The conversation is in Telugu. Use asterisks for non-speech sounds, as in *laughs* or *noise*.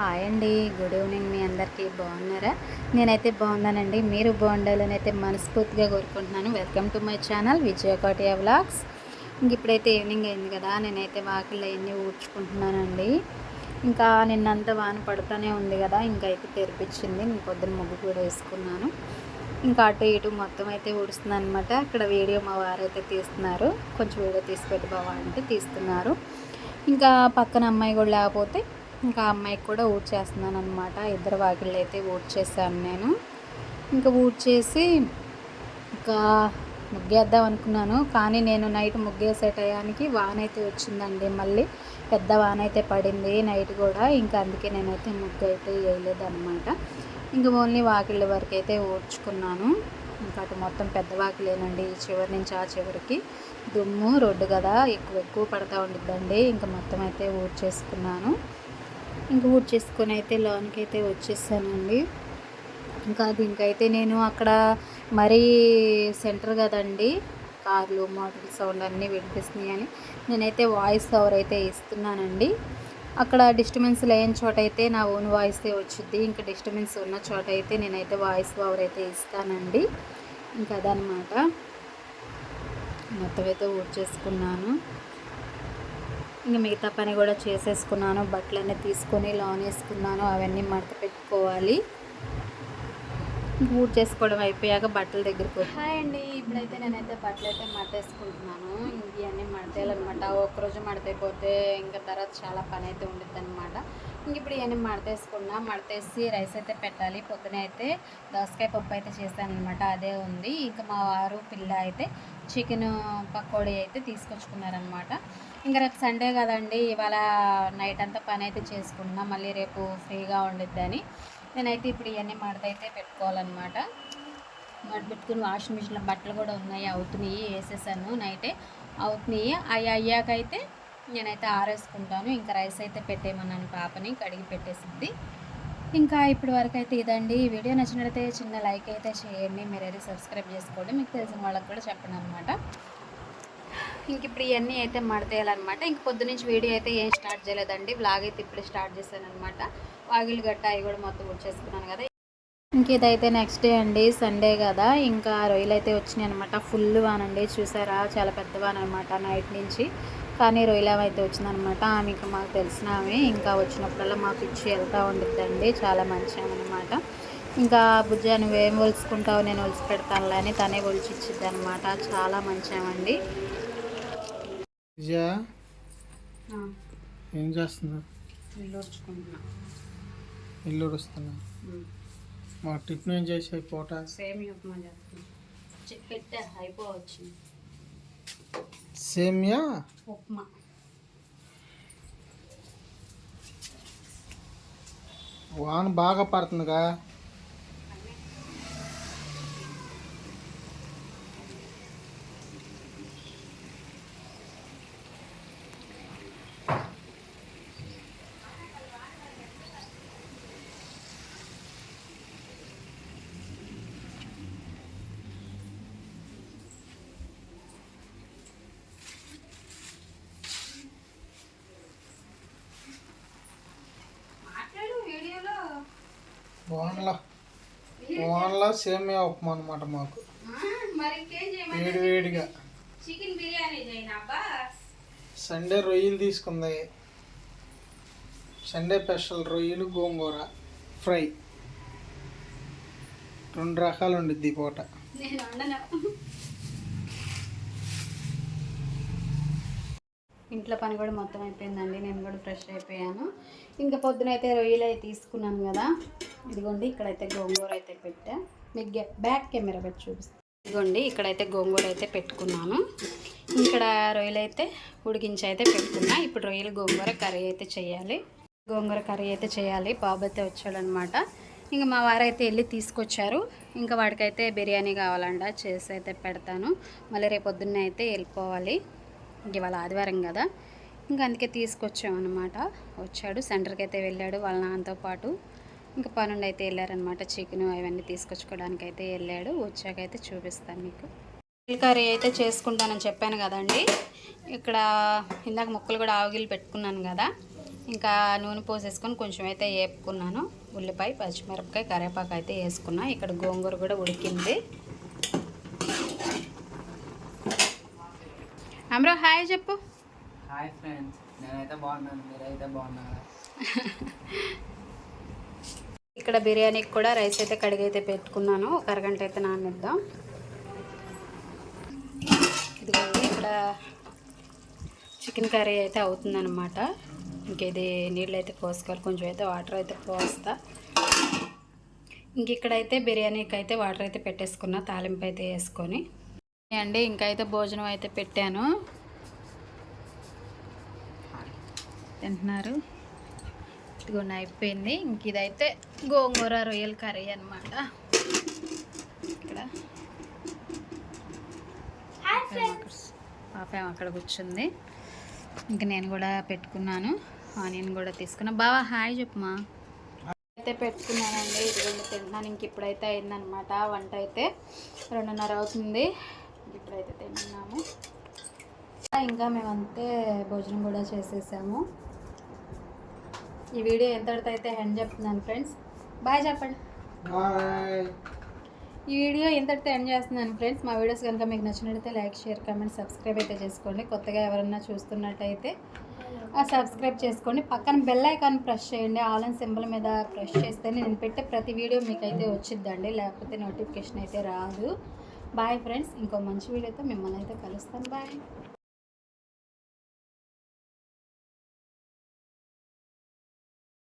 హాయ్ అండి. గుడ్ ఈవినింగ్ మీ అందరికీ. బాగున్నారా? నేనైతే బాగున్నానండి. మీరు బాగుండాలని అయితే మనస్ఫూర్తిగా కోరుకుంటున్నాను. Welcome to my channel Vijaya Kotiya vlogs. ఇంక ఇప్పుడైతే ఈవినింగ్ అయింది కదా నేనైతే వాకిళ్ళు అవన్నీ ఊడ్చుకుంటున్నానండి. ఇంకా నిన్నంతా వాన పడుతూనే ఉంది కదా ఇంకా అయితే తెరిపించింది. నేను పొద్దున్న ముగ్గు కూడా వేసుకున్నాను. ఇంకా అటు ఇటు మొత్తం అయితే ఊడుస్తున్నాను అనమాట అక్కడ వీడియో మా వారైతే తీస్తున్నారు. కొంచెం వీడియో తీసి పెట్టి బావా అంటే తీస్తున్నారు. ఇంకా పక్కన అమ్మాయి కూడా లేకపోతే ఇంకా అమ్మాయికి కూడా ఊడ్చేస్తున్నాను అనమాట ఇద్దరు వాకిళ్ళు అయితే ఊడ్చేసాను నేను. ఇంకా ఊడ్చేసి ఇంకా ముగ్గేద్దాం అనుకున్నాను. కానీ నేను నైట్ ముగ్గేసే టయానికి వాన అయితే వచ్చిందండి. మళ్ళీ పెద్ద వాన అయితే పడింది నైట్ కూడా. ఇంకా అందుకే నేనైతే ముగ్గు అయితే వేయలేదు అనమాట ఇంకా ఓన్లీ వాకిళ్ళ వరకు అయితే ఊడ్చుకున్నాను. ఇంకా అటు మొత్తం పెద్ద వాకిలేనండి ఈ చివరి నుంచి ఆ చివరికి దుమ్ము రోడ్డు కదా ఎక్కువ ఎక్కువ పడతా ఉండిద్దండి. ఇంకా మొత్తం అయితే ఊడ్చేసుకున్నాను. ఇంకా ఊడ్చేసుకొని అయితే లోనికి అయితే వచ్చేసానండి. ఇంకా దీనికైతే నేను అక్కడ మరీ సెంటర్ కదండి కార్లు మోటార్ సౌండ్ అన్నీ వినిపిస్తున్నాయి అని నేనైతే వాయిస్ ఓవర్ అయితే ఇస్తున్నానండి అక్కడ డిస్టర్బెన్స్ లేని చోట అయితే నా ఓన్ వాయిస్ వచ్చింది ఇంకా డిస్టర్బెన్స్ ఉన్న చోట అయితే నేనైతే వాయిస్ ఓవర్ అయితే ఇస్తానండి. ఇంకా అదనమాట మొత్తం అయితే ఊడ్చేసుకున్నాను ఇంకా మిగతా పని కూడా చేసేసుకున్నాను. బట్టలన్నీ తీసుకొని లోనేసుకున్నాను అవన్నీ మడత పెట్టుకోవాలి. ఊడ్ చేసుకోవడం అయిపోయాక బట్టల దగ్గరికి హాయ్ అండి. ఇప్పుడైతే నేనైతే బట్టలు అయితే మడతేసుకుంటున్నాను. ఇవన్నీ మడతేయాలన్నమాట. ఒక్కరోజు మడతైపోతే ఇంకా తర్వాత చాలా పని అయితే ఉండిద్ది అనమాట ఇంక ఇప్పుడు ఇవన్నీ మడతేసుకున్నా మడతేసి రైస్ అయితే పెట్టాలి. పొద్దున అయితే దోసకాయ పప్పు అయితే చేశాను అనమాట అదే ఉంది. ఇంకా మా వారు పిల్ల అయితే చికెన్ పకోడీ అయితే తీసుకొచ్చుకున్నారనమాట ఇంకా రేపు సండే కదండి. ఇవాళ నైట్ అంతా పని అయితే చేసుకున్నా మళ్ళీ రేపు ఫ్రీగా ఉండిద్దని. నేనైతే ఇప్పుడు ఇవన్నీ మడతైతే పెట్టుకోవాలన్నమాట. మడత పెట్టుకుని వాషింగ్ మిషన్లో బట్టలు కూడా ఉన్నాయి అవుతున్నాయి వేసేసాను నైటే. అవుతున్నాయి. అవి అయ్యాకైతే నేనైతే ఆరేసుకుంటాను. ఇంకా రైస్ అయితే పెట్టేయమన్నాను పాపని కడిగి పెట్టేసిద్ది ఇంకా ఇప్పటి వరకు అయితే ఇదండి. ఈ వీడియో నచ్చినట్లయితే చిన్న లైక్ అయితే చేయండి. మీరైతే సబ్స్క్రైబ్ చేసుకోండి. మీకు తెలిసిన వాళ్ళకి కూడా చెప్పండి అనమాట ఇంక ఇప్పుడు ఇవన్నీ అయితే మడతేయాలన్నమాట. ఇంక పొద్దు నుంచి వీడియో అయితే ఏం స్టార్ట్ చేయలేదండి. వ్లాగ్ అయితే ఇప్పుడు స్టార్ట్ చేశాను అనమాట వాగిలు గట్ట అవి కూడా మొత్తం వచ్చేసుకున్నాను కదా. ఇంక ఇదైతే నెక్స్ట్ డే అండి. సండే కదా. ఇంకా రొయ్యలు అయితే వచ్చినాయి అనమాట ఫుల్ వాన్ అండి చూసారా? చాలా పెద్ద వాన్ అనమాట నైట్ నుంచి. కానీ రొయ్యలు అయితే వచ్చిందనమాట ఆమె ఇంకా మాకు తెలిసిన ఆమె. ఇంకా వచ్చినప్పుడల్లా మాకు ఇచ్చి వెళ్తూ ఉండిద్దండి. చాలా మంచి అనమాట ఇంకా బుజ్జా నువ్వేం ఒలుచుకుంటావు నేను ఒలిచి పెడతానులే అని తనే ఒలిచి ఇచ్చిద్ది అనమాట చాలా మంచామండి విజయ ఏం చేస్తున్నావు? ఇల్లు ఉడుస్తున్నా మా టిఫిన్ ఏం చేసావు పూట సేమ్ ఉప్మా చేస్తున్నా. పెట్టా అయిపోవచ్చు. సేమియా? ఉప్మా. వాన బాగా పడుతుందిగా. వానలో సేమియా ఉప్మా అనమాట మాకు. వేడి వేడిగా. చికెన్ బిర్యానీ సండే రొయ్యలు తీసుకుంది. సండే స్పెషల్ రొయ్యలు గోంగూర ఫ్రై. రెండు రకాలు ఉండిద్ది పూట. ఇంట్లో పని కూడా మొత్తం అయిపోయిందండి. నేను కూడా ఫ్రెష్ అయిపోయాను. ఇంకా పొద్దునైతే రొయ్యలు అయితే తీసుకున్నాను కదా. ఇదిగోండి ఇక్కడైతే గోంగూర అయితే పెట్టా. మీకు బ్యాక్ కెమెరా పెట్టి చూపిస్తాను ఇదిగోండి ఇక్కడైతే గోంగూర అయితే పెట్టుకున్నాను. ఇక్కడ రొయ్యలు అయితే ఉడికించి అయితే పెట్టుకున్నా ఇప్పుడు రొయ్యలు గోంగూర కర్రీ అయితే చేయాలి. గోంగూర కర్రీ అయితే చేయాలి. బాబు అయితే వచ్చాడనమాట. ఇంకా మా వారైతే వెళ్ళి తీసుకొచ్చారు. ఇంకా వాడికైతే బిర్యానీ కావాలంట చేసి అయితే పెడతాను. మళ్ళీ రేపు పొద్దున్న అయితే వెళ్ళిపోవాలి. ఇంక ఇవాళ ఆదివారం కదా. ఇంకా అందుకే తీసుకొచ్చామన్నమాట. వచ్చాడు సెంటర్కి అయితే వెళ్ళాడు వాళ్ళ నాన్నతో పాటు. ఇంకా పనుండి అయితే వెళ్ళారనమాట చికెన్ అవన్నీ తీసుకొచ్చుకోవడానికి అయితే వెళ్ళాడు వచ్చాకైతే చూపిస్తాను మీకు. కర్రీ అయితే చేసుకుంటానని చెప్పాను కదండి. ఇక్కడ ఇందాక ముక్కలు కూడా ఆవుగిలు పెట్టుకున్నాను కదా. ఇంకా నూనె పోసేసుకొని కొంచెం అయితే వేపుకున్నాను ఉల్లిపాయ పచ్చిమిరపకాయ కరివేపాకు అయితే వేసుకున్నా ఇక్కడ గోంగూర కూడా ఉడికింది. అమరా హాయ్ చెప్పు. Hi friends. నేనైతే బాగున్నాను. మీరైతే బాగున్నారా? *laughs* ఇక్కడ బిర్యానీకి కూడా రైస్ అయితే కడిగి అయితే పెట్టుకున్నాను. ఒక అరగంట అయితే నానిద్దాం. ఇదిగోండి ఇక్కడ చికెన్ కర్రీ అయితే అవుతుందన్నమాట. ఇంక ఇది నీళ్ళు అయితే పోసుకోవాలి. కొంచెం అయితే వాటర్ అయితే పోస్తా. ఇంక ఇక్కడైతే బిర్యానీకి అయితే వాటర్ అయితే పెట్టేసుకున్నా. తాలింపు అయితే వేసుకొని. అండి ఇంకా అయితే భోజనం అయితే పెట్టాను. తింటున్నారు? ఇదిగోండి అయిపోయింది. ఇంక ఇదైతే గోంగూర రొయ్యల కర్రీ అనమాట ఇక్కడ. పాప అక్కడ కూర్చుంది. ఇంక నేను కూడా పెట్టుకున్నాను. ఆనియన్ కూడా తీసుకున్నా. బావా హాయ్ చెప్పుమా అయితే పెట్టుకున్నానండి. ఇదిగోండి తింటున్నాను ఇంక ఇప్పుడైతే అయిందనమాట వంట అయితే రెండున్నర అవుతుంది. ఇప్పుడైతే తింటున్నాము ఇంకా మేమంతే భోజనం కూడా చేసేసాము. ఈ వీడియో ఎంతటితో అయితే హ్యాండ్ చెప్తున్నాను ఫ్రెండ్స్ బాయ్ చెప్పండి. ఈ వీడియో ఎంతటితో ఎండ్ చేస్తున్నాను ఫ్రెండ్స్ మా వీడియోస్ కనుక మీకు నచ్చినట్లయితే లైక్ షేర్ కామెంట్ సబ్స్క్రైబ్ అయితే చేసుకోండి. కొత్తగా ఎవరన్నా చూస్తున్నట్టయితే ఆ సబ్స్క్రైబ్ చేసుకోండి. పక్కన బెల్ ఐకాన్ ప్రెస్ చేయండి. ఆల్ అండ్ సింబల్ మీద ప్రెస్ చేస్తే నేను పెట్టే ప్రతి వీడియో మీకు అయితే వచ్చిద్దండి. లేకపోతే నోటిఫికేషన్ అయితే రాదు. బాయ్ ఫ్రెండ్స్ ఇంకో మంచి వీడియోతో మిమ్మల్ని అయితే కలుస్తాను. బాయ్